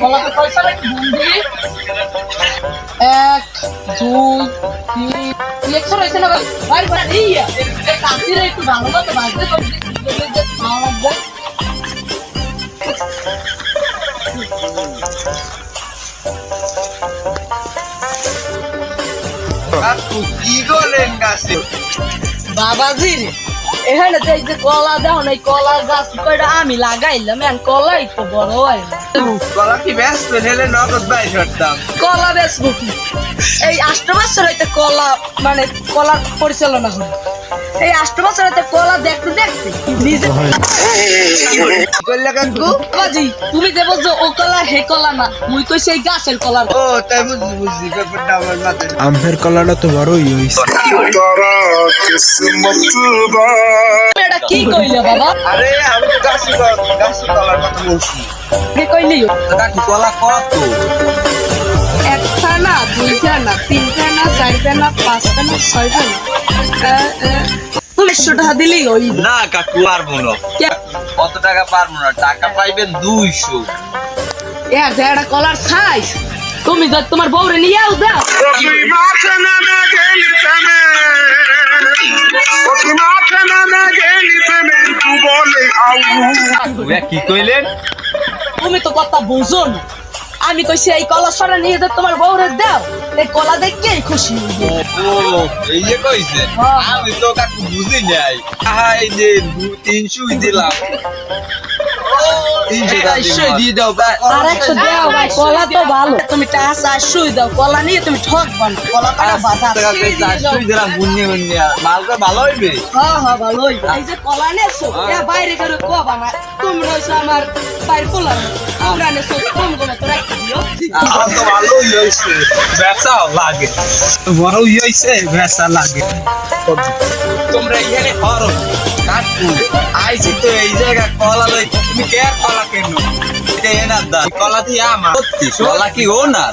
কলাটা পয়সা বন্ধু? এক দুই তিন। ইলেকশন হয়েছে না ভাই? ভাই একটু ভালো মতো বাজতে তো যে খাওয়া লাগবে কাকু কি করলেন গাছে বাবাজি রে এখানে তো এই যে কলা দাও না কলার গাছ কয়টা আমি লাগাইলাম এখন কলাই তো বড় হয় কলা কি ব্যস্ত? হেলে নগদ বাই সরতাম কলা কি? এই আষ্ট বছর হইতে কলা মানে কলার পরিচালনা হলো। এই আষ্ট বছর হইতে কলা দেখতে দেখতে নিজে তুমি যে বলছো ও কলা হে কলা না মুই কই সেই গাছের কলা ও তাই বুঝছি বুঝছি ব্যাপারটা আমার মাথায়। আমের কলাটা তো বড়ই হইছে। কত? একটা না দুইটা না চারটা না ছয়টা টাকা ওই না পারব না। কত টাকা পারব না? টাকা পাইবেন দুইশো। একটা কলার সাইজ। তুমি তোমার বউরে নিয়েও দাও কি কইলেন তুমি তো কথা বুঝো না আমি কইছি এই কলা সরা নিয়ে যা তোমার বউরে দাও এই কলা দেখে খুশি। ও এই যে কইছে হ্যাঁ। আমি তো কাকু বুঝি নাই আহা এই যে দু- তিনশোই দিলাম তিনশো চারশোই দিয়ে দাও ভাই আর একশো দাও ভাই কলা তো ভালো তুমি টাকা দাও কলা নিয়ে তুমি ঠকবা না কলা কাটা বাজার চারশোই দিলাম বুন্নি বুন্নি মালটা ভালো হইবে হ্যাঁ হ্যাঁ ভালোই এই যে কলা নেছো বাইরে করে কোবা না তোমরা হইছো আমার বাইরে কোলা তোমরা নেছো কম কম তো রাখি দিও তো ভালোই হয়েছে ব্যবসাও লাগে বড়ই হয়েছে ব্যবসা লাগে তোমরা এখানে হরো কাকু, আইছি তো এই জায়গা কলা লই। তুমি কে কলা কেন? এটা এনার দা কলা দিয়ে আমার কলা কি ও না